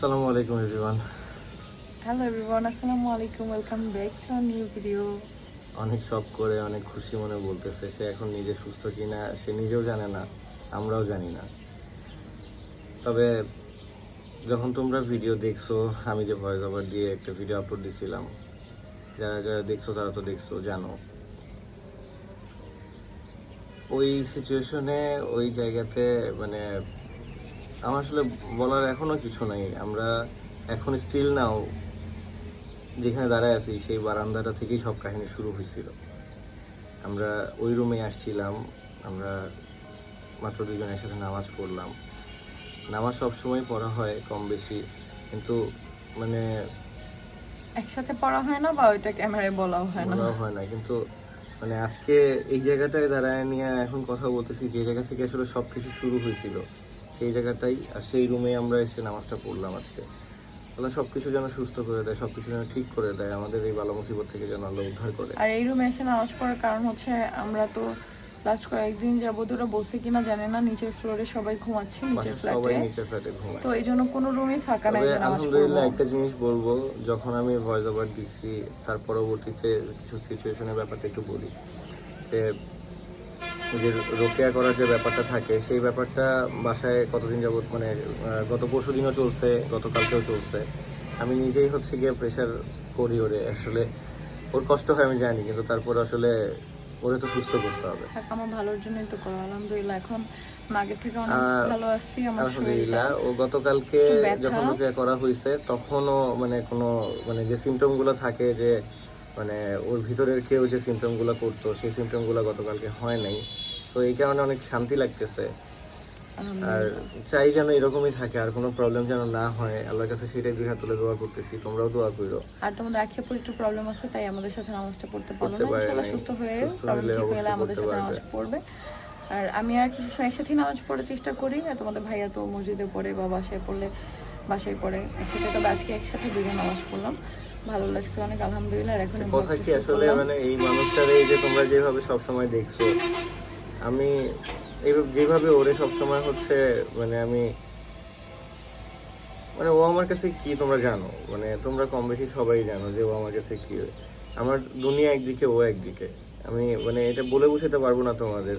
আসসালামু আলাইকুম everyone hello everyone আসসালামু আলাইকুম welcome back to our new video অনেক শখ করে অনেক খুশি মনে বলতেছে সে এখন নিজে সুস্থ কিনা সে নিজেও জানে না আমরাও জানি না। তবে যখন তোমরা ভিডিও দেখছ আমি যে ভয়েস ওভার দিয়ে একটা ভিডিও আপলোড দিছিলাম যারা যারা দেখছ তারা তো দেখছ জানো। ওই সিচুয়েশনে ওই জায়গাতে মানে আমার আসলে বলার এখনও কিছু নাই। আমরা এখন স্টিল নাও যেখানে দাঁড়ায় আছি সেই বারান্দাটা থেকেই সব কাহিনী শুরু হয়েছিল। আমরা ওই রুমে আসছিলাম আমরা মাত্র দুজন একসাথে নামাজ পড়লাম। নামাজ সবসময় পড়া হয় কম বেশি কিন্তু মানে একসাথে পড়া হয় না বা ওইটা ক্যামেরায় বলাও হয় না? বলাও হয় না কিন্তু মানে আজকে এই জায়গাটায় দাঁড়ায় নিয়ে এখন কথা বলতেছি যে জায়গা থেকে আসলে সব কিছু শুরু হয়েছিল। সেই জায়গাটাই আর সেই রুমে আমরা এসে নামাজটা পড়লাম আজকে। আল্লাহ সব কিছু যেন সুস্থ করে দেয় সব কিছু যেন ঠিক করে দেয় আমাদের এই বালা মুসিবত থেকে যেন আল্লাহ উদ্ধার করে। আর এই রুমে এসে নামাজ পড়ার কারণ হচ্ছে আমরা তো লাস্ট কয়েকদিন যাবত ওরা বসে কিনা জানে না নিচের ফ্লোরে সবাই ঘুমাচ্ছে নিচের বাসার সবাই ফ্ল্যাটে নিচে ফ্ল্যাটে ঘুমায়। তো এই জন্য কোনো রুমই ফাঁকা নাই আলহামদুলিল্লাহ একটা জিনিস বলব যখন আমি ভয়েস ওভার দিছি তার পরবর্তীতে কিছু সিচুয়েশনের ব্যাপারটা একটু বলি। যে যে রোকেয়া করার যে ব্যাপারটা থাকে সেই ব্যাপারটা বাসায় কতদিন যাবত মানে গত পরশু দিনও চলছে গতকালকেও চলছে। আমি নিজেই হচ্ছে গিয়ে প্রেশার করি ওরে আসলে ওর কষ্ট হয় আমি জানি কিন্তু তারপর আসলে ওরে তো সুস্থ করতে হবে। আমার ভালোর জন্যই তো করো আলহামদুলিল্লাহ এখন আমি আগের থেকে অনেক ভালো আছি আমার আলহামদুলিল্লাহ ও গতকালকে যখন ওকে করা হয়েছে তখনও মানে কোনো মানে যে সিমটমগুলো থাকে যে মানে ওর ভিতরের কেউ যে সিমটমগুলো করতো সেই সিমটমগুলো গতকালকে হয় নাই। তো এই কারণে অনেক শান্তি লাগতেছে। আর চাই যেন এরকমই থাকে আর কোনো প্রবলেম যেন না হয়। আল্লাহর কাছে সেটাই দুই হাত তুলে দোয়া করতেছি তোমরাও দোয়া করো। আর তোমাদের আখিয়াপুর একটু প্রবলেম আছে তাই আমাদের সাথে নামাজটা পড়তে পারল না। ইনশাআল্লাহ সুস্থ হয়ে প্রবলেম ঠিক হলে আমাদের সাথে নামাজ পড়বে। আর আমি আর কিছু সময় একসাথেই নামাজ পড়ার চেষ্টা করি আর তোমাদের ভাইয়া তো মসজিদে পড়ে বা বাসায় পড়লে বাসায় পড়ে একসাথে তবে আজকে একসাথে দুজন নামাজ পড়লাম। ভালো লাগছে অনেক আলহামদুলিল্লাহ এখন কথা কি আসলে মানে এই মানুষটার এই যে তোমরা যেভাবে সবসময় দেখছ আমি যেভাবে ওরে সবসময় হচ্ছে মানে আমি মানে ও আমার কাছে কি তোমরা জানো? মানে তোমরা কম বেশি সবাই জানো যে ও আমার কাছে কি। আমার দুনিয়া একদিকে ও একদিকে। আমি মানে এটা বলে বুঝাতে পারব না তোমাদের।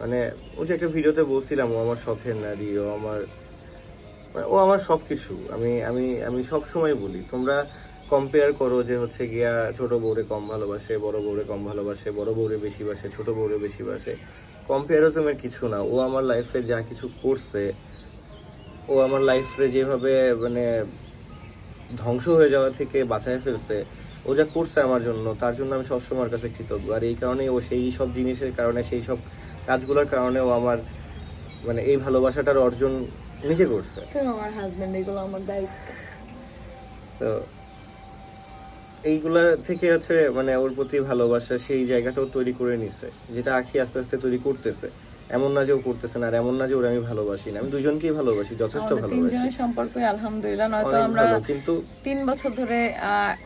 মানে ও যে একটা ভিডিওতে বলছিলাম ও আমার শখের নারী ও আমার মানে ও আমার সব কিছু আমি আমি আমি সব সময় বলি তোমরা কম্পেয়ার করো যে হচ্ছে গিয়া ছোট বউরে কম ভালোবাসে বড় বউরে কম ভালোবাসে বড় বউরে বেশি বাসে ছোট বউরে বেশি বাসে। কম্পেয়ারও তোমার কিছু না। ও আমার লাইফে যা কিছু করছে ও আমার লাইফে যেভাবে মানে ধ্বংস হয়ে যাওয়া থেকে বাঁচায় ফেলছে ও যা করছে আমার জন্য তার জন্য আমি সবসময় কাছে কৃতজ্ঞ। আর এই কারণে ও সেই সব জিনিসের কারণে সেই সব কাজগুলোর কারণে ও আমার মানে এই ভালোবাসাটার অর্জন নিজে করছে। তুমি আমার হাজবেন্ড এগুলো আমার দায়িত্ব। তো এইগুলা থেকে আছে মানে ওর প্রতি ভালোবাসা সেই জায়গাটাও তৈরি করে নিছে যেটা আখি আস্তে আস্তে তৈরি করতেছে। এমন না যে ও করতেছে না আর এমন না যে ওরা আমি ভালোবাসি না। আমি দুজনকেই ভালোবাসি যথেষ্ট ভালোবাসি তিনজনের সম্পর্কই আলহামদুলিল্লাহ নয়তো আমরা কিন্তু তিন বছর ধরে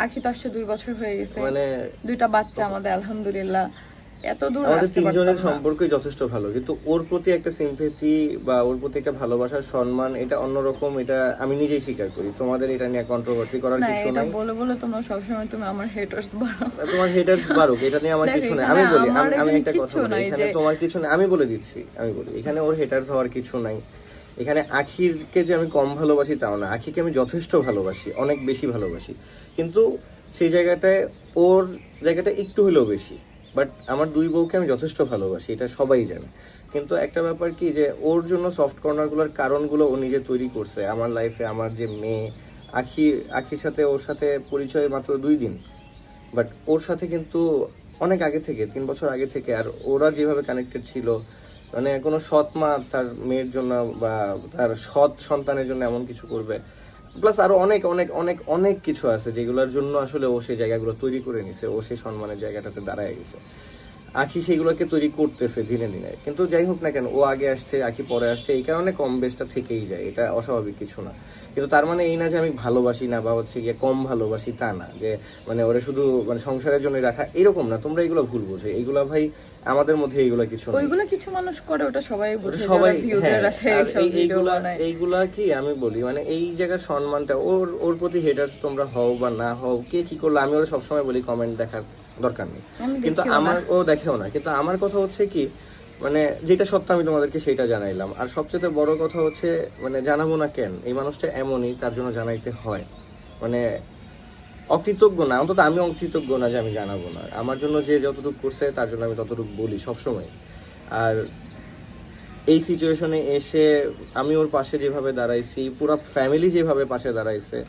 আখি তো আসছে দুই বছর হয়ে গেছে। মানে দুইটা বাচ্চা আমাদের আলহামদুলিল্লাহ। এত দূর আমাদের তিনজনের সম্পর্কই যথেষ্ট ভালো কিন্তু ওর প্রতি একটা সিম্পেথি বা ওর প্রতি একটা ভালোবাসার সম্মান এটা অন্যরকম এটা আমি নিজেই স্বীকার করি। তোমাদের এটা নিয়ে কন্ট্রোভার্সি করার না কিছু এটা নাই। বলে বলে তোমরা সবসময় তুমি আমার হেটার্স বানাও তোমার হেটার্স বারুক এটা নিয়ে আমার কিছু নাই। আমি বলি আমি আমি একটা কথা বলি এখানে তোমার কিছু নাই। আমি বলে দিচ্ছি আমি বলি এখানে ওর হেটার্স হওয়ার কিছু নাই। এখানে আখিরকে যে আমি কম ভালোবাসি তাও না আখিকে আমি যথেষ্ট ভালোবাসি অনেক বেশি ভালোবাসি। কিন্তু সেই জায়গাটায় ওর জায়গাটা একটু হলেও বেশি। বাট আমার দুই বউকে আমি যথেষ্ট ভালোবাসি, এটা সবাই জানে। কিন্তু একটা ব্যাপার কি যে, ওর জন্য সফট কর্নারগুলোর কারণগুলো ও নিজে তৈরি করছে। আমার লাইফে আমার যে মেয়ে, আখি, আখির সাথে ওর সাথে পরিচয় মাত্র দুই দিন। বাট ওর সাথে কিন্তু অনেক আগে থেকে, তিন বছর আগে থেকে, আর ওরা যেভাবে কানেক্টেড ছিল মানে কোনো সৎ মা তার মেয়ের জন্য বা তার সৎ সন্তানের জন্য এমন কিছু করবে প্লাস আরও অনেক অনেক অনেক অনেক কিছু আছে যেগুলোর জন্য আসলে ও সেই জায়গাগুলো তৈরি করে নিছে, ও সেই সম্মানের জায়গাটাতে দাঁড়ায় গেছে। আখি সেগুলোকে তৈরি করতেছে দিনে দিনে। কিন্তু যাই হোক না কেন ও আগে আসছে আখি পরে আসছে এই কারণে কম বেশটা থেকেই যায় এটা অস্বাভাবিক কিছু না। কিন্তু তার মানে এই না যে আমি ভালোবাসি না বা হচ্ছে গিয়ে কম ভালোবাসি তা না যে মানে ওরা শুধু মানে সংসারের জন্য রাখা এরকম না তোমরা এগুলো ভুল বোঝো। এগুলা ভাই আমাদের মধ্যে এইগুলা কিছু না ওইগুলো কিছু মানুষ করে ওটা সবাই বুঝে সবাই হ্যাঁ, এইগুলা এইগুলা কি আমি বলি মানে এই জায়গার সম্মানটা ওর ওর প্রতি হেটার্স তোমরা হও বা না হও কে কি করল আমি ওরা সবসময় বলি কমেন্ট দেখার দরকার নেই। কিন্তু আমার ও দেখেও না। কিন্তু আমার কথা হচ্ছে কি মানে যেটা সত্য আমি তোমাদেরকে সেটা জানাইলাম। আর সবচেয়ে বড় কথা হচ্ছে মানে জানাব না কেন? এই মানুষটা এমনই তার জন্য জানাইতে হয়। মানে অকৃতজ্ঞ না অন্তত আমি অকৃতজ্ঞ না যে আমি জানাব না। আমার জন্য যে যতটুকু করছে তার জন্য আমি ততটুকু বলি সবসময়। আর এই সিচুয়েশনে এসে আমি ওর পাশে যেভাবে দাঁড়াইছি পুরো ফ্যামিলি যেভাবে পাশে দাঁড়াইছে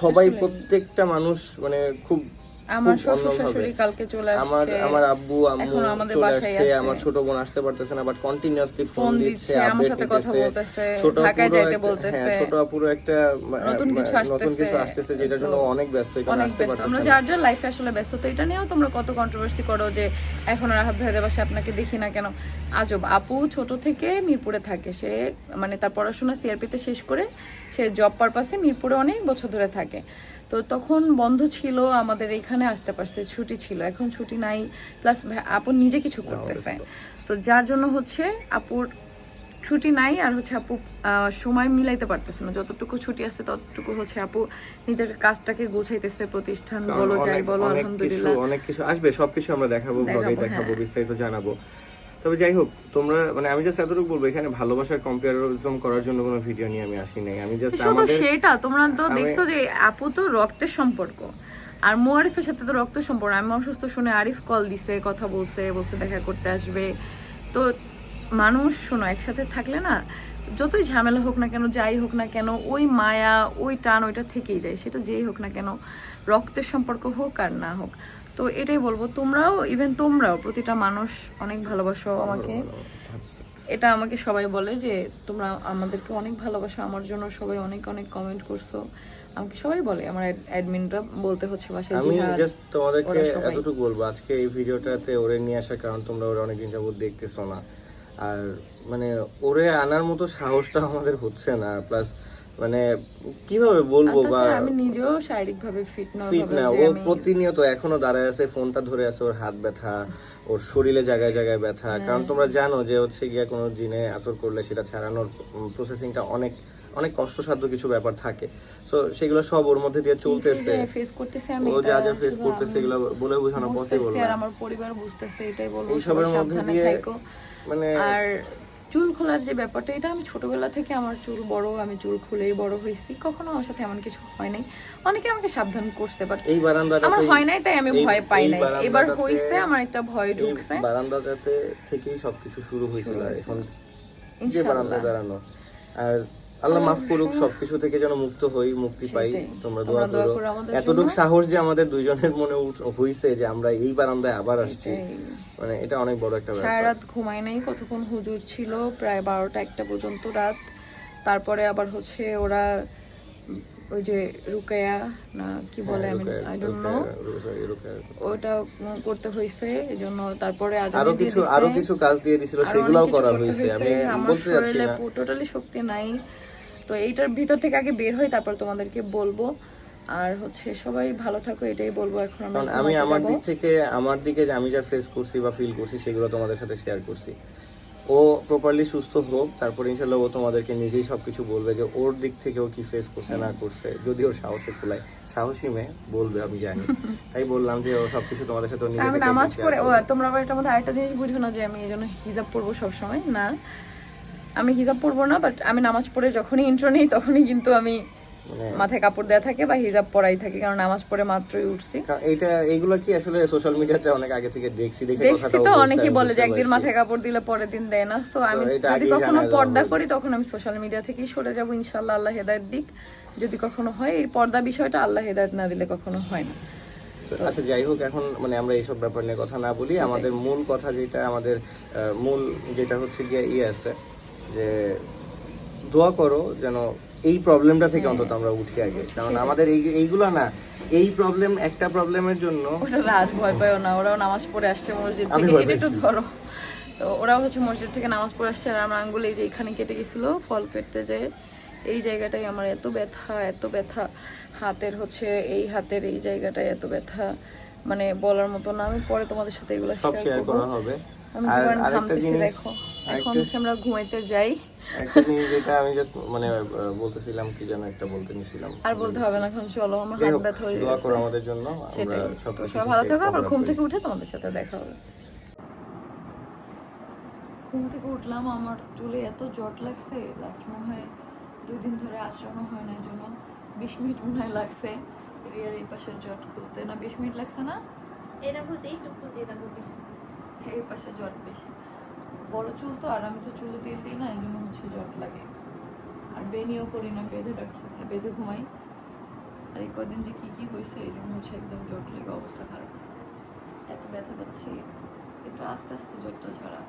সবাই প্রত্যেকটা মানুষ মানে খুব আমার শ্বশুর শাশুড়ি কালকে চলে আসছে। আমার আব্বু আম্মু চলে আসছে আমার ছোট বোন আসতে পারতেছে না বাট কন্টিনিউয়াসলি ফোন দিচ্ছে আমার সাথে কথা বলতেছে ঢাকায় যাইতে বলতেছে হ্যাঁ ছোট আপুরও একটা নতুন কিছু নতুন কিছু আসতেছে। আসতেছে যেটার জন্য অনেক ব্যস্ত আসতে ব্যস্ত। আমরা যার যার লাইফে আসলে ব্যস্ত তো এটা নিয়েও তোমরা কত কন্ট্রোভার্সি করো যে এখন আর রাহাত ভাইদের আপনাকে দেখি না কেন? আজব আপু ছোট থেকে মিরপুরে থাকে। সে মানে তার পড়াশোনা সিআরপিতে শেষ করে সে জব পারপাসে মিরপুরে অনেক বছর ধরে থাকে। তো তখন বন্ধ ছিল আমাদের এখানে আসতে পারছে ছুটি ছিল। এখন ছুটি নাই প্লাস আপু নিজে কিছু করতেছে। তো যার জন্য হচ্ছে আপুর ছুটি নাই আর হচ্ছে আপু আহ, সময় মিলাইতে পারতেছে না। যতটুকু ছুটি আছে ততটুকু হচ্ছে আপু নিজের কাজটাকে গোছাইতেছে প্রতিষ্ঠান বলো যাই বলো আলহামদুলিল্লাহ। অনেক কিছু আসবে সবকিছু আমরা দেখাবো দেখাবো, ব্লগে দেখাবো হ্যাঁ। বিস্তারিত জানাব। তবে যাই হোক তোমরা মানে আমি জাস্ট এতটুকু বলব এখানে ভালোবাসার কম্পারিজম করার জন্য কোনো ভিডিও নিয়ে আমি আসি নাই আমি জাস্ট আমাদের সেটা তোমরা তো দেখছ যে আপু তো রক্তের সম্পর্ক। আর মো আরিফের সাথে তো রক্তের সম্পর্ক। আমি অসুস্থ শুনে আরিফ কল দিছে কথা বলছে বলছে দেখা করতে আসবে। তো মানুষ শোনো একসাথে থাকলে না যতই ঝামেলা হোক না কেন যাই হোক না কেন ওই মায়া ওই টান ওইটা থেকেই যায়। সেটা যেই হোক না কেন রক্তের সম্পর্ক হোক আর না হোক। তো এটাই বলব তোমরাও ইভেন তোমরাও প্রতিটা মানুষ অনেক ভালোবাসো আমাকে। এটা আমাকে সবাই বলে যে তোমরা আমাদেরকে অনেক ভালোবাসো আমার জন্য সবাই অনেক অনেক কমেন্ট করছ। আমাকে সবাই বলে আমার অ্যাডমিনরা বলতে হচ্ছে বাসায় আমি জাস্ট তোমাদেরকে এতটুকু বলব আজকে এই ভিডিওটাতে ওরে নিয়ে আসার কারণ তোমরা ওরা অনেকদিন যাবত দেখতেছো না। আর মানে ওরে আনার মতো সাহসটা আমাদের হচ্ছে না প্লাস মানে কীভাবে বলব বা আমি নিজেও শারীরিক ভাবে ফিট না ফিট না। ও প্রতিনিয়ত এখনও দাঁড়ায় আছে ফোনটা ধরে আছে ওর হাত ব্যথা ওর শরীরে জায়গায় জায়গায় ব্যথা। হ্যাঁ। কারণ তোমরা জানো যে হচ্ছে গিয়া কোনো জিনে আসর করলে সেটা ছাড়ানোর প্রসেসিংটা অনেক অনেক কষ্টসাধ্য কিছু ব্যাপার থাকে। তো সেগুলো সব ওর মধ্যে দিয়ে চলতেছে। ও যা যা ফেস করতেছে এগুলো বলে বোঝানো পসিবল না। আমার পরিবার বুঝতেছে এটাই বলব এইসবের মধ্যে দিয়ে মানে আর চুল খোলার যে ব্যাপারটা এটা আমি ছোটবেলা থেকে আমার চুল বড় আমি চুল খুলেই বড় হয়েছি। কখনো আমার সাথে এমন কিছু হয় নাই। অনেকে আমাকে সাবধান করতে বাট এই বারান্দাটা আমার হয় নাই তাই আমি ভয় পাই নাই। এবার হয়েছে হইছে আমার একটা ভয় ঢুকছে। বারান্দাটাতে থেকেই সবকিছু শুরু হয়েছিল এখন যে বারান্দা দাঁড়ানো। আর আল্লাহ মাফ করুক সবকিছু থেকে যেন মুক্ত হই মুক্তি পাই। তোমরা দোয়া করো। এতটুক সাহস যে আমাদের দুইজনের মনে হইছে যে আমরা এই বারান্দায় আবার আসছি। মানে এটা অনেক বড় একটা ব্যাপার। সারা রাত ঘুমাই নাই কতক্ষণ হুজুর ছিল? প্রায় বারোটা একটা পর্যন্ত রাত। তারপরে আবার হচ্ছে ওরা ওই যে রুকায়া না কি বলে আমি? I don't know. ওটা করতে হয়েছে এই জন্য তারপরে আজান আরও কিছু আরও কিছু কাজ দিয়ে দিছিল সেগুলোও করা হয়েছে আমি বলতে যাচ্ছি না। টোটালি শক্তি নাই। তো এইটার ভিতর থেকে আগে বের হই তারপর তোমাদেরকে বলব। আর হচ্ছে সবাই ভালো থাকো এটাই বলব এখন আমি আমার দিক থেকে আমার দিকে আমি যা ফেস করছি বা ফিল করছি সেগুলো তোমাদের সাথে শেয়ার করছি। ও প্রপারলি সুস্থ হোক তারপর ইনশাল্লাহ ও তোমাদেরকে নিজেই সবকিছু বলবে যে ওর দিক থেকে ও কি ফেস করছে না করছে। যদি ওর সাহসে কুলায় সাহসী মেয়ে বলবে আমি জানি। তাই বললাম যে ও সবকিছু তোমাদের সাথে আমি নামাজ পড়ে ও তোমরা আবার এটার মধ্যে আরেকটা জিনিস বুঝো না যে আমি এই জন্য হিজাব পরবো সবসময়? না। আমি হিজাব পরবো না বাট আমি নামাজ পড়ে যখনই ইন্ট্রো নেই তখনই কিন্তু আমি মানে মাথায় কাপড় দেওয়া থাকে বা হিজাব পরাই থাকে কারণ নামাজ পড়ে মাত্রই উঠছি। এইটা এইগুলো কি আসলে সোশ্যাল মিডিয়াতে অনেক আগে থেকে দেখছি দেখে দেখছি তো অনেকেই বলে যে একদিন মাথায় কাপড় দিলে পরের দিন দেয় না। সো আমি যদি কখনো পর্দা। করি তখন আমি সোশ্যাল মিডিয়া থেকেই সরে যাব ইনশাল্লাহ আল্লাহ হেদায়ত দিক। যদি কখনো হয় এই পর্দা বিষয়টা আল্লাহ হেদায়ত না দিলে কখনো হয় না। আচ্ছা যাই হোক এখন মানে আমরা এইসব ব্যাপার নিয়ে কথা না বলি। আমাদের মূল কথা যেটা আমাদের মূল যেটা হচ্ছে গিয়ে ইয়ে আছে। যে দোয়া করো যেন এই প্রবলেমটা থেকে হ্যাঁ। অন্তত আমরা উঠি আগে। কারণ আমাদের এই এইগুলো না এই প্রবলেম একটা প্রবলেমের জন্য ওটা রাজ ভয় পায় না ওরাও নামাজ পড়ে আসছে মসজিদ থেকে এটা একটু ধরো। তো ওরাও হচ্ছে মসজিদ থেকে নামাজ পড়ে আসছে আর আমার আঙ্গুলে এই যে এখানে কেটে গেছিল ফল পেটতে যে এই জায়গাটায় আমার এত ব্যথা এত ব্যথা। হাতের হচ্ছে এই হাতের এই জায়গাটায় এত ব্যথা। মানে বলার মতো না আমি পরে তোমাদের সাথে এগুলো শেয়ার করা হবে। আমি আর আরেকটা জিনিস দেখো। এখন হচ্ছে আমরা ঘুমাইতে যাই। একটা জিনিস যেটা আমি জাস্ট মানে বলতেছিলাম কি যেন একটা বলতে নিছিলাম। আর বলতে হবে না এখন চলো আমার হাত ব্যথা হয়ে দোয়া করো আমাদের জন্য আমরা সব তো ভালো থাকো আবার ঘুম থেকে উঠে তোমাদের সাথে দেখা হবে। ঘুম থেকে উঠলাম আমার চুলে এত জট লাগছে লাস্ট মনে হয় দুই দিন ধরে আশ্রমও হয় না জন্য বিশ মিনিট মনে হয় লাগছে। রিয়ার এই পাশের জট খুলতে। না বিশ মিনিট লাগছে না? এটা খুলতে এটা বলতে এই পাশে জট বেশি। বড় চুল তো, আর আমি তো চুলে তেল দিই না, এই জন্য হচ্ছে জট লাগে। আর বেনিও করি না, বেঁধে রাখি বেঁধে ঘুমাই। আর এই কদিন যে কি কি হয়েছে, এই জন্য হচ্ছে একদম জট লেগে অবস্থা খারাপ। এত ব্যথা পাচ্ছি, একটু আস্তে আস্তে জটটা ছাড়া।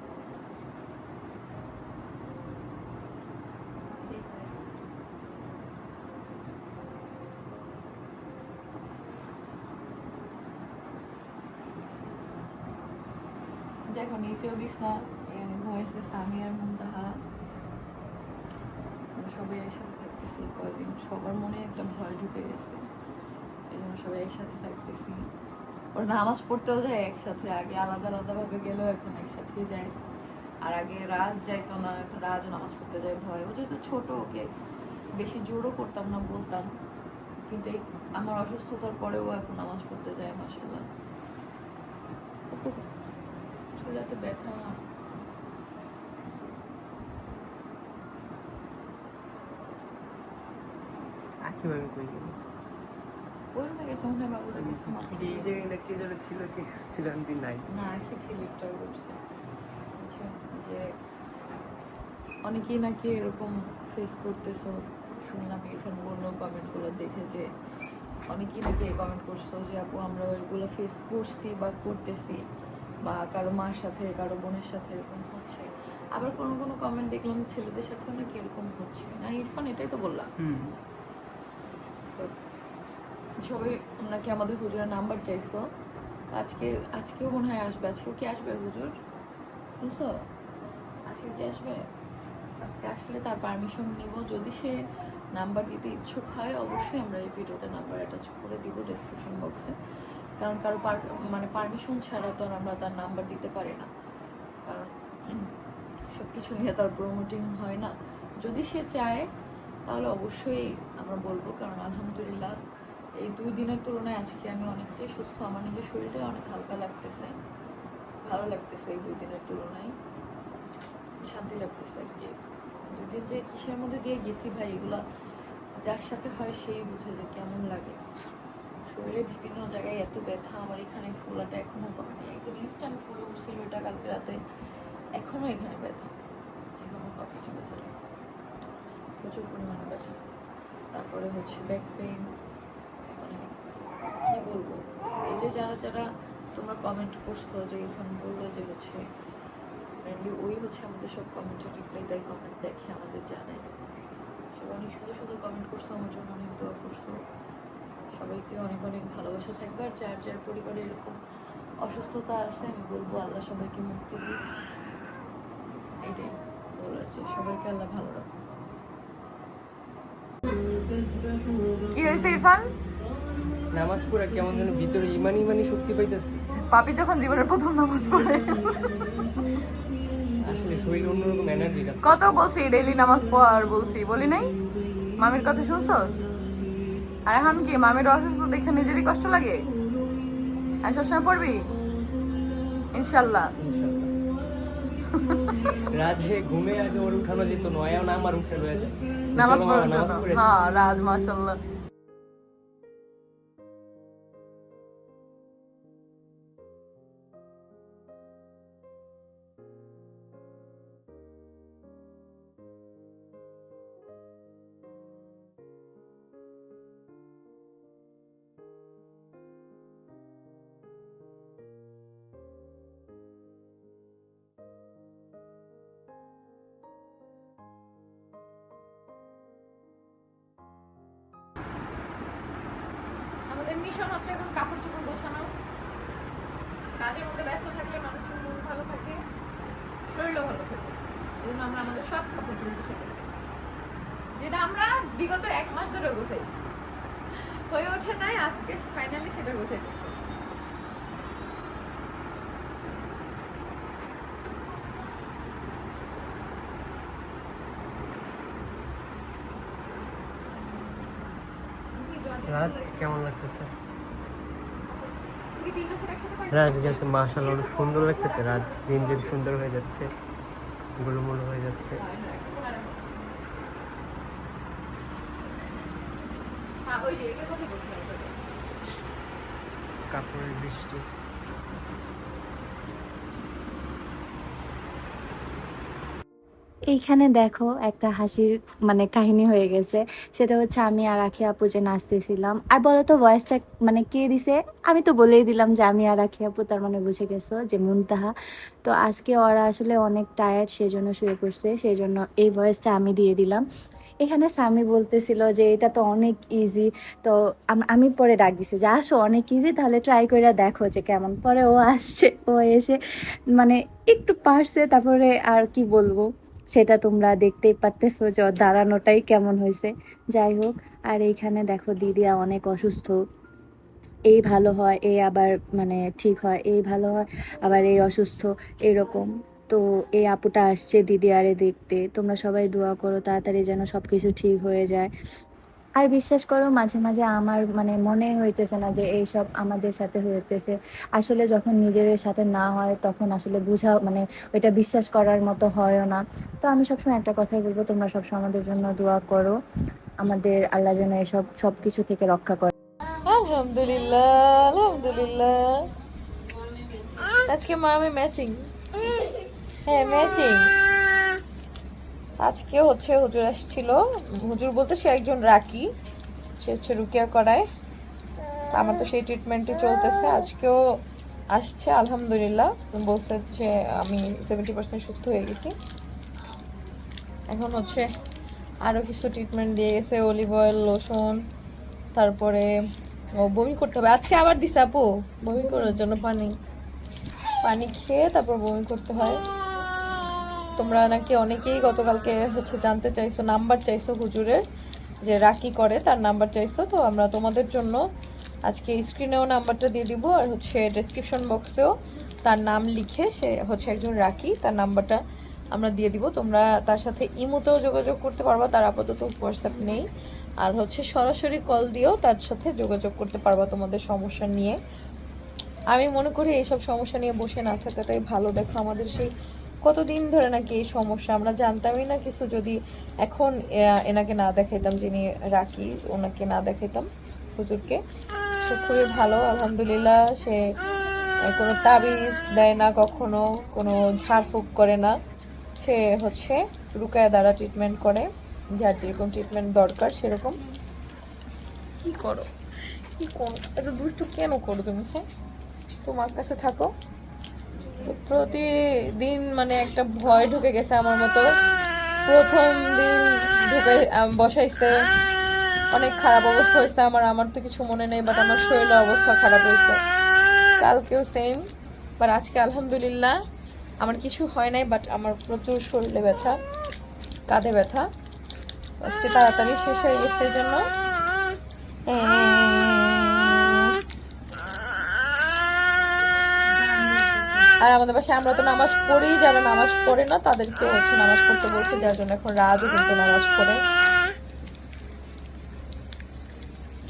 দেখো, নিচেও বিছনা স্বামী আর মুন্তাহা। সবাই একসাথে থাকতেছি কয়দিন সবার মনে একটা ভয় ঢুকে গেছে। এই জন্য সবাই একসাথে থাকতেছি। ওরা নামাজ পড়তেও যায় একসাথে, আগে আলাদা আলাদা ভাবে গেলেও এখন একসাথে যায়। আর আগে রাজ যাইতো না, এখন রাজও নামাজ পড়তে যায় ভয় ও যেহেতু ছোট, ওকে বেশি জোরও করতাম না, বলতাম। কিন্তু আমার অসুস্থতার পরেও এখন নামাজ পড়তে যায় মাসাল্লাহ চুলাতে ব্যথা। না আখি ভাবে কই গেল গেছে বাবুরা গেছে এই জায়গায় না কে যেন ছিল কে ছিল আমি নাই। না খেয়েছি লিপটার করছে বুঝছেন? যে অনেকেই নাকি এরকম ফেস করতেছো শুনলাম ইরফান বলল কমেন্টগুলো দেখে যে অনেকেই নাকি কমেন্ট করছ যে আপু আমরা ওইগুলো ফেস করছি বা করতেছি বা কারও মার সাথে কারও বোনের সাথে এরকম হচ্ছে। আবার কোনো কোনো কমেন্ট দেখলাম ছেলেদের সাথেও নাকি এরকম হচ্ছে। না ইরফান এটাই তো বললাম। সবাই নাকি আমাদের হুজুরের নাম্বার চাইছো? আজকে, আজকেও মনে হয় আসবে। আজকেও কি আসবে হুজুর? শুনছো আজকে কি আসবে? আজকে আসলে তার পারমিশন নিব। যদি সে নাম্বার দিতে ইচ্ছুক হয়, অবশ্যই আমরা এই ভিডিওতে নাম্বার অ্যাটাচ করে দিব ডেসক্রিপশন বক্সে কারণ কারও পার- মানে পারমিশন ছাড়া তো আমরা তার নাম্বার দিতে পারি না। কারণ সব কিছু নিয়ে তার প্রমোটিং হয় না। যদি সে চায়, তাহলে অবশ্যই আমরা বলব। কারণ আলহামদুলিল্লাহ এই দুই দিনের তুলনায় আজকে আমি অনেকটাই সুস্থ। আমার নিজের শরীরটা অনেক হালকা লাগতেছে। ভালো লাগতেছে এই দুই দিনের তুলনায়। শান্তি লাগতেছে আর কি। দুই দিন যে কিসের মধ্যে দিয়ে গেছি ভাই, এগুলা যার সাথে হয় সেই বুঝে যে কেমন লাগে। শরীরে বিভিন্ন জায়গায় এত ব্যথা, আমার এখানে ফোলাটা এখনও কমেনি। একদম ইনস্ট্যান্ট ফুলে উঠছিল এটা কালকে রাতে। এখনও এখানে ব্যথা। এখনও কমেনি ব্যথাটা। প্রচুর পরিমাণে ব্যথা। তারপরে হচ্ছে ব্যাক কি বলব? এই যে যারা যারা তোমরা কমেন্ট করছ যে ইরফান বলল যে হচ্ছে মেনলি ওই হচ্ছে আমাদের সব কমেন্টের রিপ্লাই দেয় কমেন্ট দেখে আমাদের জানায়। সবাই অনেক সুন্দর সুন্দর কমেন্ট করছ আমার জন্য অনেক দোয়া করছ। সবাইকে অনেক অনেক ভালোবাসা থাকবে। আর যার যার পরিবারে এরকম অসুস্থতা আছে আমি বলব আল্লাহ সবাইকে মুক্তি দিক। এটাই বলার যে সবাইকে আল্লাহ ভালো রাখো কি হয়েছে ইরফান? নামাজ পড়া কেমন যেন ভিতরে ইমানি ইমানি শক্তি পাইতেছি। পাপি যখন জীবনের প্রথম নামাজ পড়ে। আসলে শরীর অন্যরকম এনার্জি কাজ কত বলছি ডেইলি নামাজ পড় বলছি বলি নাই? মামির কথা শুনছস? আর এখন কি মামির অসুস্থ দেখে নিজেরই কষ্ট লাগে? আর সবসময় পড়বি? ইনশাল্লাহ। রাজে ঘুমে আগে ওর উঠানো যেত নয়া আমার উঠে রয়ে যায়। নামাজ পড়ার জন্য হ্যাঁ রাজ মাশাল্লাহ। মিশন হচ্ছে এখন কাপড় চোপড় গোছানো। কাজের মধ্যে ব্যস্ত থাকলে মানুষের মন ভালো থাকে, শরীরও ভালো থাকে। এই জন্য আমরা আমাদের সব কাপড় চোপড় গুছাইতেছি। যেটা আমরা বিগত এক মাস ধরে গোছাই। হয়ে ওঠে নাই, আজকে ফাইনালি সেটা গোছাইতেছে। রাজ কেমন লাগতেছে? রাজ মাশাল অনেক সুন্দর লাগতেছে রাজ দিন দিন সুন্দর হয়ে যাচ্ছে, গুলোমুলো হয়ে যাচ্ছে। কাপড়ের বৃষ্টি এইখানে দেখো একটা হাসির মানে কাহিনী হয়ে গেছে। সেটা হচ্ছে আমি আর আখি আপু যে নাচতেছিলাম। আর বলো তো ভয়েসটা মানে কে দিছে? আমি তো বলেই দিলাম যে আমি আর আখি আপু, তার মানে বুঝে গেছো যে মুনতাহা। তো আজকে ওরা আসলে অনেক টায়ার্ড সেই জন্য শুয়ে পড়ছে। সেই জন্য এই ভয়েসটা আমি দিয়ে দিলাম। এখানে স্বামী বলতেছিল যে এটা তো অনেক ইজি তো আমি পরে ডাক দিছি যে, আসো, অনেক ইজি তাহলে ট্রাই করে দেখো যে কেমন। পরে ও আসছে, ও এসে মানে একটু পারছে, তারপরে আর কি বলব? সেটা তোমরা দেখতেই পারতেছো যে দাঁড়ানোটাই কেমন হয়েছে। যাই হোক, আর এইখানে দেখো দিদিয়া অনেক অসুস্থ। এই ভালো হয় এই আবার মানে ঠিক হয়, এই ভালো হয়, আবার এই অসুস্থ, এরকম। তো এই আপুটা আসছে দিদি আরে দেখতে। তোমরা সবাই দোয়া করো, তাড়াতাড়ি যেন সব কিছু ঠিক হয়ে যায়। আর বিশ্বাস করো, মাঝে মাঝে আমার মানে মনে হইতেছে না যে এইসব আমাদের সাথে হইতেছে। আসলে যখন নিজেদের সাথে না হয়, তখন আসলে বুঝা মানে ওইটা বিশ্বাস করার মতো হয়ও না। তো আমি সবসময় একটা কথাই বলব, তোমরা সবসময় আমাদের জন্য দোয়া করো। আমাদের আল্লাহ যেন এসব সব কিছু থেকে রক্ষা করে। আলহামদুলিল্লাহ আলহামদুলিল্লাহ। আজকে মা আমি ম্যাচিং হ্যাঁ ম্যাচিং আজকে হচ্ছে হুজুর আসছিল। হুজুর বলতে সে একজন রাকি, সে হচ্ছে রুকিয়া করায়। আমার তো সেই ট্রিটমেন্টে চলতেছে, আজকেও আসছে, আলহামদুলিল্লাহ। বলছে যে আমি সেভেন্টি পার্সেন্ট সুস্থ হয়ে গেছি। এখন হচ্ছে আরও কিছু ট্রিটমেন্ট দিয়ে গেছে অলিভ অয়েল লোশন তারপরে ও বমি করতে হবে। আজকে আবার দিছে আপু, বমি করার জন্য পানি। পানি খেয়ে তারপর বমি করতে হয়। তোমরা নাকি অনেকেই গতকালকে হচ্ছে জানতে চাইছো, নাম্বার চাইছো হুজুরের, যে রাকি করে, তার নাম্বার চাইছো, তো আমরা তোমাদের জন্য আজকে স্ক্রিনেও নাম্বারটা দিয়ে দিব আর হচ্ছে ডেসক্রিপশন বক্সেও তার নাম লিখে সে হচ্ছে একজন রাকি, তার নাম্বারটা আমরা দিয়ে দিব। তোমরা তার সাথে ইমোতেও যোগাযোগ করতে পারবা, তার আপাতত হোয়াটসঅ্যাপ নেই। আর হচ্ছে সরাসরি কল দিয়েও তার সাথে যোগাযোগ করতে পারবা তোমাদের সমস্যা নিয়ে। আমি মনে করি এইসব সমস্যা নিয়ে বসে না থাকাটাই ভালো। দেখো আমাদের সেই কতদিন ধরে নাকি এই সমস্যা? আমরা জানতামই না কিছু, যদি এখন এনাকে না দেখাইতাম, যিনি রাখি ওনাকে না দেখাইতাম হুজুরকে। সে খুবই ভালো, আলহামদুলিল্লাহ, সে কোনো তাবিজ দেয় না কখনো, কোনো ঝাড়ফুঁক করে না। সে হচ্ছে রুকায়া দ্বারা ট্রিটমেন্ট করে, যার যেরকম ট্রিটমেন্ট দরকার, সেরকম। কি করো? কি করো? এত দুষ্টু কেন করো তুমি হ্যাঁ? তোমার কাছে থাকো। প্রতিদিন মানে একটা ভয় ঢুকে গেছে আমার মতো। প্রথম দিন ঢুকে বসাইছে। অনেক খারাপ অবস্থা হয়েছে আমার আমার তো কিছু মনে নেই বাট আমার শরীরের অবস্থা খারাপ হয়েছে। কালকেও সেম বাট আজকে আলহামদুলিল্লাহ আমার কিছু হয় নাই বাট আমার প্রচুর শরীরে ব্যথা, কাঁধে ব্যথা। আজকে তাড়াতাড়ি শেষ হয়ে গেছে জন্য। আর আমাদের বাসায় আমরা তো নামাজ পড়ি, যারা নামাজ পড়ে না, তাদেরকে হচ্ছে নামাজ পড়তে বলছে, যার জন্য এখন রাজও কিন্তু নামাজ পড়ে।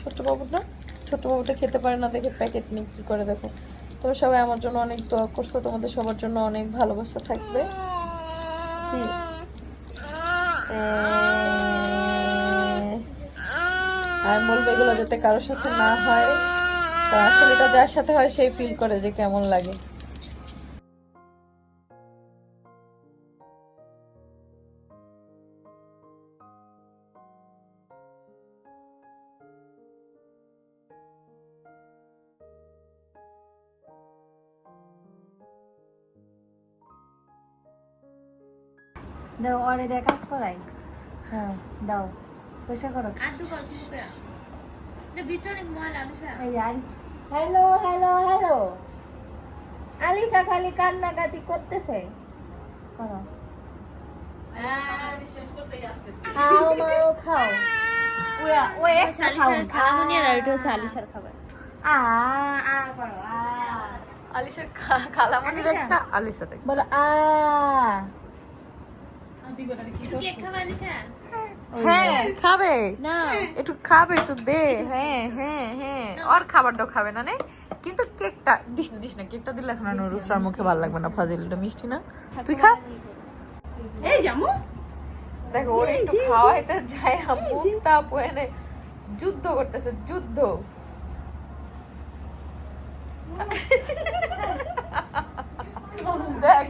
ছোট্ট বাবুটা ছোট্ট বাবুটা খেতে পারে না, দেখে প্যাকেট নিয়ে কি করে দেখো। তোমরা সবাই আমার জন্য অনেক দোয়া করছ, তোমাদের সবার জন্য অনেক ভালোবাসা থাকবে? আর বলব এগুলো যাতে কারোর সাথে না হয়। আসলে এটা যার সাথে হয় সেই ফিল করে যে কেমন লাগে। দাও অরে দিয়ে কাজ করাই? হ্যাঁ দাও পয়সা করো। Hello hello hello. আলিশা খালি কান্নাকাটি করতেছে। করো। খাও মাও খাও। ওয়া ও একটা খাও। আলিশার খালামুনি আর এটা হচ্ছে আলিশার খাবার আ আ করো আ। আলিশার খালামানির একটা একটা বলো আ। আলিশা হ্যাঁ খাবে। না। একটু খাবে দে। হ্যাঁ হ্যাঁ হ্যাঁ। আর খাবারটাও খাবে না নে। কিন্তু কেকটা দিস না দিস না কেকটা দিলে এখন আর নুরুসরার মুখে ভালো লাগবে না ফাজিলটা মিষ্টি না। তুই খা। এই জামু। দেখো ওর একটু খাওয়াইতে যায় আম্মু তা আপু এনে যুদ্ধ করতেছে যুদ্ধ। দেখ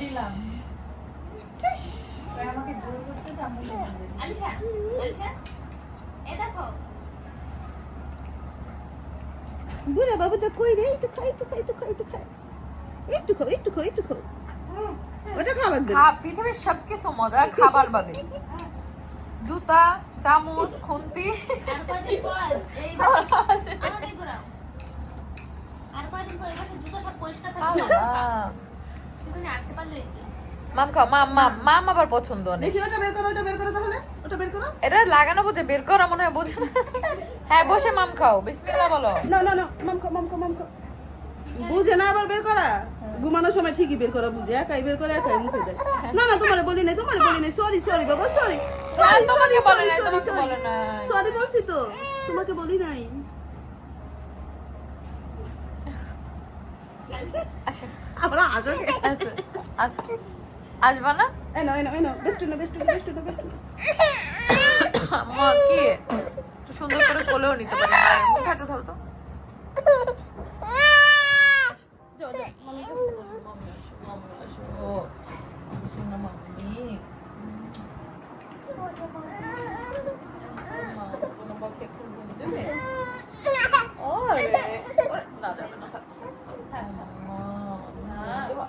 রিয়া আলিশা আলিশা এ দেখো বুড়া বাবু তো কই রে? একটু খাই একটু খাই একটু খাই একটু খাই। একটু খাও একটু খাও একটু খাও। ওটা খাবার দেবে পৃথিবীর সবকিছু মজা খাবার বাদে জুতা চামচ খুন্তি। আর কয়দিন পর? এই বাসা আমাদের ঘোরাও। বুঝে মনে হয় না হ্যাঁ আবার বের করা ঘুমানোর সময় ঠিকই বের করা বুঝে একাই বের করে একাই মুখে না না তোমার বলি নাই তোমার বলি নাই সরি সরি বাবা সরি। সরি বলছি তো তোমাকে বলি নাই আমরা আগে আসো আসো আসবা না এনো এনো এনো বেস্ট না বেস্ট না বেস্ট না বেস্ট মা কি একটু সুন্দর করে কোলেও নিতে পারি মুখে একটু ধরো তো যাও যাও মামি ও শোনো মাম্মি কোনো পক্ষে একটু ঘুম দেবে ওরে ওরে, না যাবে না থাক হ্যাঁ মাম্মা, ঘুম দেবা?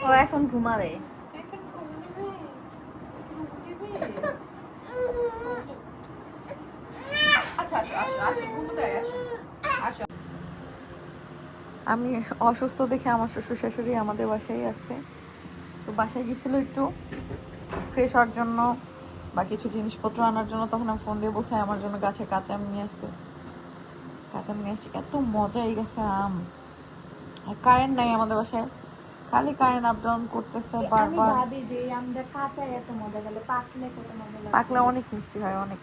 ও এখন ঘুমাবে এখন ঘুম দেবে? ঘুম দেবে? আচ্ছা আসো আসো আসো ঘুমোতে আয়, আসো আসো আমি অসুস্থ দেখে আমার শ্বশুর শাশুড়ি আমাদের বাসায় আছে। তো বাসায় গেছিল একটু ফ্রেশ হওয়ার জন্য বা কিছু জিনিসপত্র আনার জন্য তখন আমি ফোন দিয়ে বসে আমার জন্য গাছে কাঁচা আম নিয়ে আসতে। কাঁচা আম নিয়ে আসছি এত মজা এই গাছের আম। আর কারেন্ট নাই আমাদের বাসায়। খালি কারেন্ট আপ ডাউন করতেছে বারবার। আমি ভাবি যে আমরা কাঁচায় এত মজা গেলে পাকলে কত মজা লাগে পাকলে অনেক মিষ্টি হয় অনেক।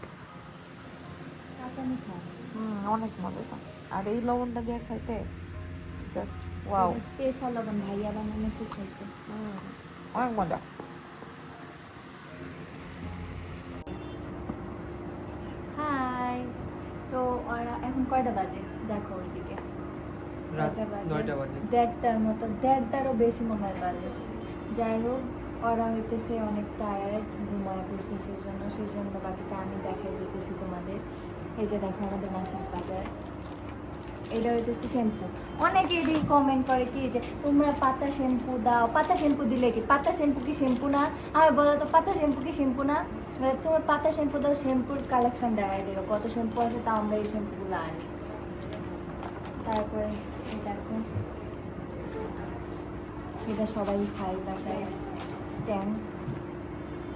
কাঁচা হুম অনেক মজা। আর এই লবণটা দিয়ে খাইতে জাস্ট ওয়াও স্পেশাল লবণ ভাইয়া বানানো শিখাইছে। হুম, অনেক মজা। হাই তো ওরা এখন কয়টা বাজে? দেখো রাত? নয়টা বাজে। দেড়টার মতো দেড়টারও বেশি মনে হয় বাজে। যাই হোক ওরা হইতেছে অনেক টায়ার্ড ঘুমায় পড়ছে সেই জন্য সেই জন্য বাকিটা আমি দেখাই দিতেছি তোমাদের। এই যে দেখো আমাদের মাসিক বাজার। এটা হইতেছে শ্যাম্পু। অনেকে এদিকে কমেন্ট করে কি যে তোমরা পাতা শ্যাম্পু দাও। পাতা শ্যাম্পু দিলে কি? পাতা শ্যাম্পু কি শ্যাম্পু না? আর বলো তো পাতা শ্যাম্পু কি শ্যাম্পু না? তোমার পাতা শ্যাম্পু দাও শ্যাম্পুর কালেকশন দেখাই দেবো কত শ্যাম্পু আছে তা আমরা এই শ্যাম্পুগুলো আনি। তারপরে দেখো। এটা সবাই খায়, বাসায় ট্যাং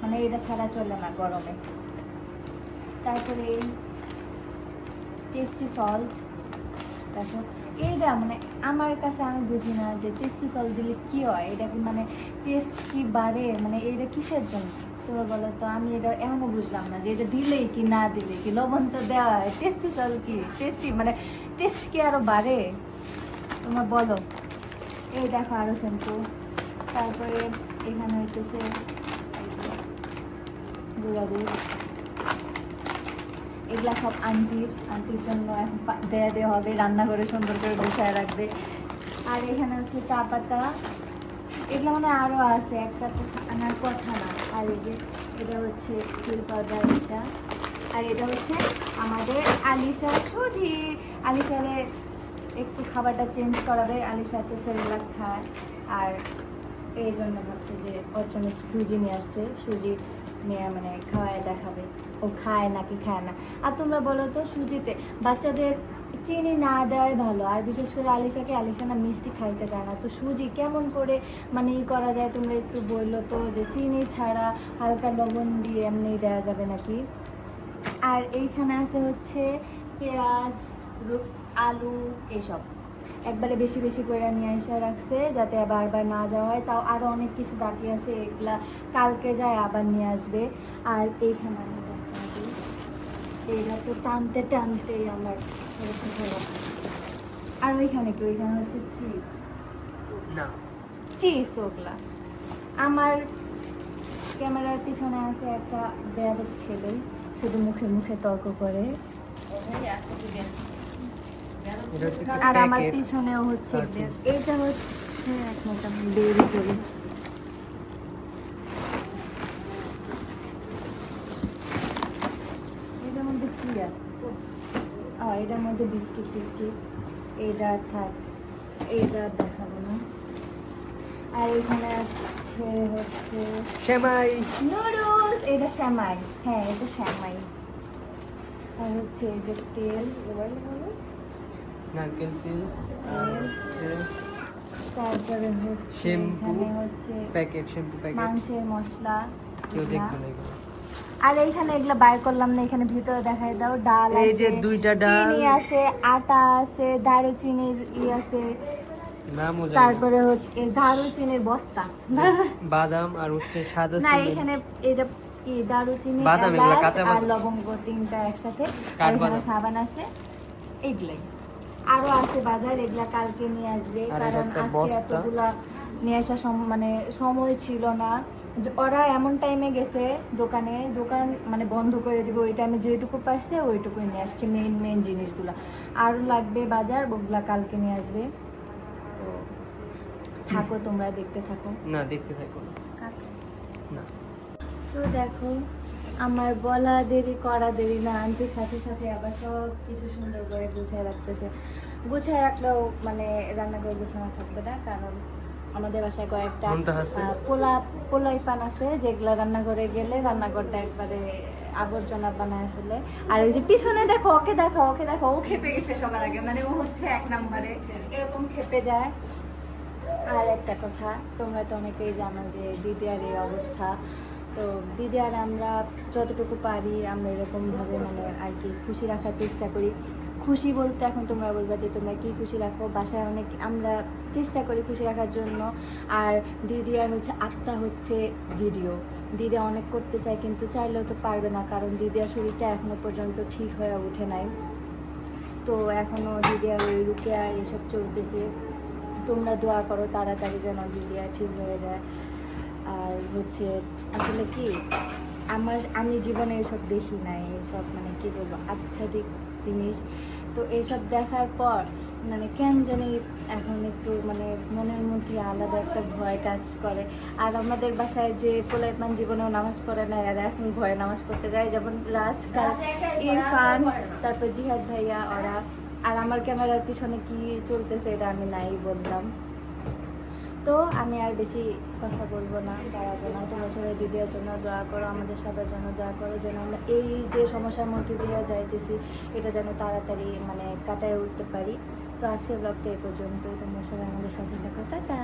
মানে এটা ছাড়া চলে না গরমে। তারপরে টেস্টি সল্ট তারপর এইটা মানে আমার কাছে আমি বুঝি না যে টেস্টি সল্ট দিলে কি হয়? এটা কি মানে টেস্ট কি বাড়ে? মানে এটা কিসের জন্য? তোমরা বলো তো, আমি এটা এমনও বুঝলাম না যে এটা দিলেই কি না দিলে কি? লবণ তো দেওয়া হয়। টেস্টি সল্ট কি? টেস্টি মানে টেস্ট কি আরও বাড়ে? তোমরা বলো। এই দেখো আরও শ্যাম্পু তারপরে এখানে হইতেছে এগুলা সব আন্টির আন্টির জন্য এখন দেয়া দেওয়া হবে রান্না করে সুন্দর করে গুছায় রাখবে। আর এখানে হচ্ছে চা পাতা। এগুলো মানে আরও আছে, একটা আনার কথা না। আর এই যে, এটা হচ্ছে ফুল পাউডার এটা। আর এটা হচ্ছে আমাদের আলিশা সুজি। আলিশারে একটু খাবারটা চেঞ্জ করাবে, আলিশা তো সেরেলাক খায়। আর এই জন্য ভাবছে যে ওর জন্য সুজি নিয়ে আসছে। সুজি নিয়ে মানে খাওয়ায় দেখাবে। ও খায় নাকি খায় না। আর তোমরা বলো তো সুজিতে বাচ্চাদের চিনি না দেওয়াই ভালো। আর বিশেষ করে আলিশাকে, আলিশা না মিষ্টি খাইতে চায় না। তো সুজি কেমন করে মানে ই করা যায় তোমরা একটু বলল তো, যে চিনি ছাড়া হালকা লবণ দিয়ে এমনি দেওয়া যাবে নাকি? আর এইখানে আছে হচ্ছে পেঁয়াজ আলু এইসব একবারে বেশি বেশি করে নিয়ে এসে রাখছে যাতে বারবার না যাওয়া হয়। তাও আরও অনেক কিছু বাকি আছে এগুলা কালকে যায় আবার নিয়ে আসবে। আর এইখানে আমি। এইটা তো টানতে টানতেই আমার। আর ওইখানে কি? ওইখানে হচ্ছে চিপস। না। চিপস ওগুলা। আমার ক্যামেরার পিছনে আছে একটা বেয়াদব ছেলে শুধু মুখে মুখে তর্ক করে। কি আর আমার পিছনেও হচ্ছে এইটা হচ্ছে এক মিনিট আমি বেরি করি। এটার মধ্যে কি আছে? ও এটার মধ্যে বিস্কিট টিস্কিট। এইটা থাক এইটা দেখাবো না। আর এখানে আছে হচ্ছে সেমাই নুডলস এটা শ্যামাই। হ্যাঁ এটা শ্যামাই। আর হচ্ছে এই যে তেল এবার নারকেল তেল আর হচ্ছে তারপরে হচ্ছে প্যাকেট শ্যাম্পু প্যাকেট। মাংসের মশলা কেউ দেখবে না এগুলো। আর এইখানে এগুলো বাইর করলাম না এখানে ভিতরে দেখাই দাও ডাল এই যে দুইটা ডাল। চিনি আছে আটা আছে দারুচিনির ই আছে। নামও জানি তারপরে হচ্ছে এই দারুচিনির বস্তা। বাদাম আর হচ্ছে সাদা না এখানে এটা কি দারুচিনি বাদাম এগুলা, কাঁচা আর লবঙ্গ তিনটা একসাথে আর এখানে সাবান আছে এইগুলাই। আরও আছে বাজার এগুলা কালকে নিয়ে আসবে। কারণ আজকে এতগুলা নিয়ে আসা মানে সময় ছিল না। ওরা এমন টাইমে গেছে দোকানে দোকান মানে বন্ধ করে দিব। ওই টাইমে যেটুকু পারছে ওইটুকুই নিয়ে আসছে মেন মেন জিনিসগুলো। আরও লাগবে বাজার ওগুলা কালকে নিয়ে আসবে। তো থাকো তোমরা দেখতে থাকো। না দেখতে থাকো। না। তো দেখো আমার বলা দেরি করা দেরি না। আন্টির সাথে সাথে আবার সব কিছু সুন্দর করে গুছিয়ে রাখতেছে। গুছিয়ে রাখলেও মানে রান্নাঘর গুছানো থাকবে না কারণ আমাদের বাসায় কয়েকটা পোলা পোলাই পান আছে যেগুলো রান্নাঘরে গেলে রান্নাঘরটা একবারে আবর্জনা বানায় ফেলে। আর ওই যে পিছনে দেখো ওকে দেখো ওকে দেখো ও খেপে গেছে সবার আগে। মানে ও হচ্ছে এক নম্বরে এরকম খেপে যায়। আর একটা কথা তোমরা তো অনেকেই জানো যে দিদি আর এই অবস্থা। তো দিদি আর আমরা যতটুকু পারি, আমরা এরকমভাবে মানে আর কি খুশি রাখার চেষ্টা করি। খুশি বলতে এখন তোমরা বলবা যে তোমরা কি খুশি রাখো? বাসায় অনেক আমরা চেষ্টা করি খুশি রাখার জন্য। আর দিদি আর হচ্ছে আত্মা হচ্ছে ভিডিও দিদি অনেক করতে চায় কিন্তু চাইলেও তো পারবে না কারণ দিদিয়ার শরীরটা এখনও পর্যন্ত ঠিক হয়ে ওঠে নাই। তো এখনও দিদিয়া ওই রুকিয়া এসব চলতেছে। তোমরা দোয়া করো তাড়াতাড়ি যেন দিদিয়া ঠিক হয়ে যায়। আর হচ্ছে আসলে কি আমার আমি জীবনে এসব দেখি নাই এসব মানে কি বলব আধ্যাত্মিক জিনিস। তো এইসব দেখার পর মানে কেন জানি এখন একটু মানে মনের মধ্যে আলাদা একটা ভয় কাজ করে। আর আমাদের বাসায় যে পোলাইমান জীবনেও নামাজ পড়ে না এরা এখন ভয়ে নামাজ পড়তে যায়। যেমন রাজ ইরফান তারপর জিহাদ ভাইয়া ওরা। আর আমার ক্যামেরার পিছনে কি চলতেছে এটা আমি নাই বললাম। তো আমি আর বেশি কথা বলব না, দাঁড়াবো না। তোমার সবাই দিদির জন্য দোয়া করো, আমাদের সবার জন্য দোয়া করো, যেন আমরা এই যে সমস্যার মধ্যে দিয়ে যাইতেছি, এটা যেন তাড়াতাড়ি মানে কাটায় উঠতে পারি। তো আজকে ব্লগটা এ পর্যন্ত তোমরা সবাই আমাদের সাথে থাকো। টাটা!